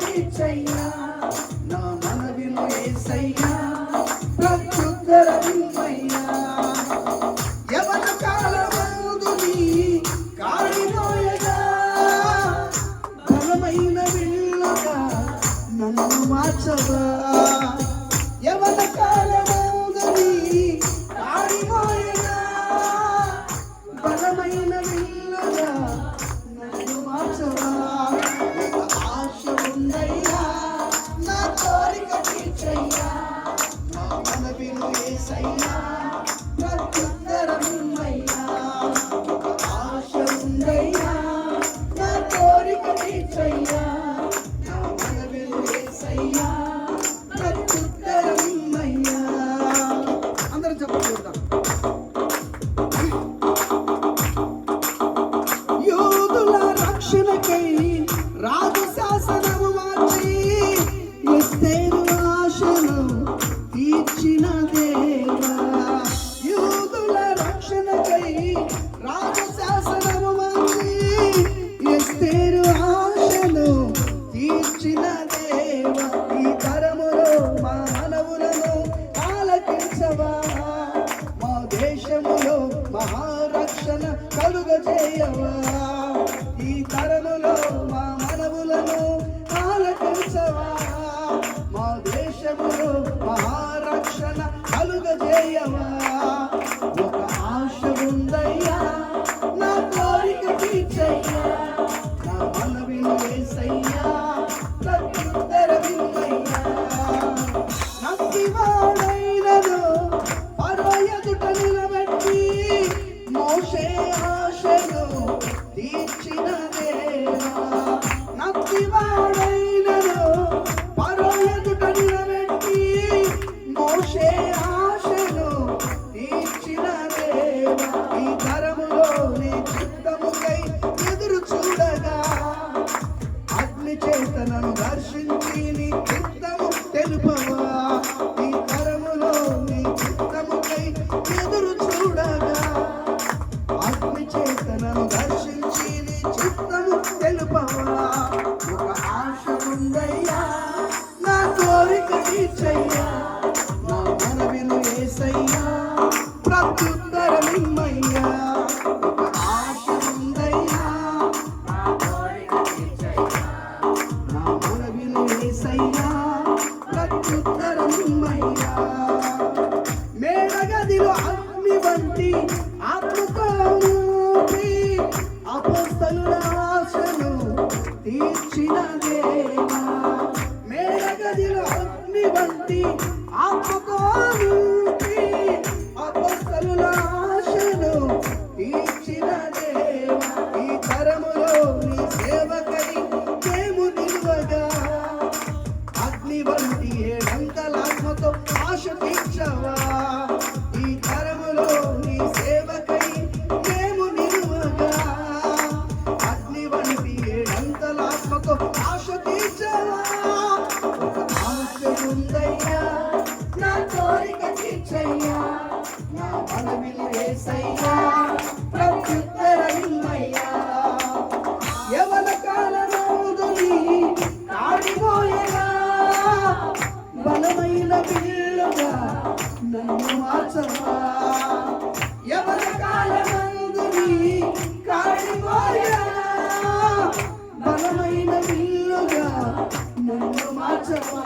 తీర్చయ్యా నా మనవిను ఏసయ్యా. ప్రత్యుత్తరమిమ్మయ్యా యవన కాలమందు నీ కాడిమోయగా బలమైన విల్లుగా నన్ను మార్చవా? యవన కాలమందు నీ కాడిమోయగా బలమైన రక్షణకై రాజు శాసనము మార్చి ఎస్తేరు ఆశను తీర్చిన దేవా. యూదుల రక్షణకై రాజు శాసనము మార్చి ఎస్తేరు ఆశను తీర్చిన దేవా. ఈ తరములో మానవులను ఆలకించవా. మా దేశములో మహారక్షణ కలుగజేయవా. తీర్చిన దేవా నవ్వివాడైనను పరో ఎదుట నిలబెట్టి మోషే మేడగదిలో అగ్ని వంటి ఆత్మకోమూపి అపస్తలుల ఆశను తీర్చిన దేవా. మేడగదిలో అగ్ని వంటి ఆత్మకోమూపి ఆశ ఈ తరములో నీ సేవకై మేము నిలువగా. అగ్ని వంటి ఏడంతలాత్మతో ఆశ తీర్చవా? ఆశ ఉందయ్యా నా కోరిక తీర్చయ్యా నా మనవిలు వేసయ్యా నన్ను మార్చవా? యవన కాలమందుని కాడిపోయేగా బలమైన బిల్లుగా నన్ను మార్చవా?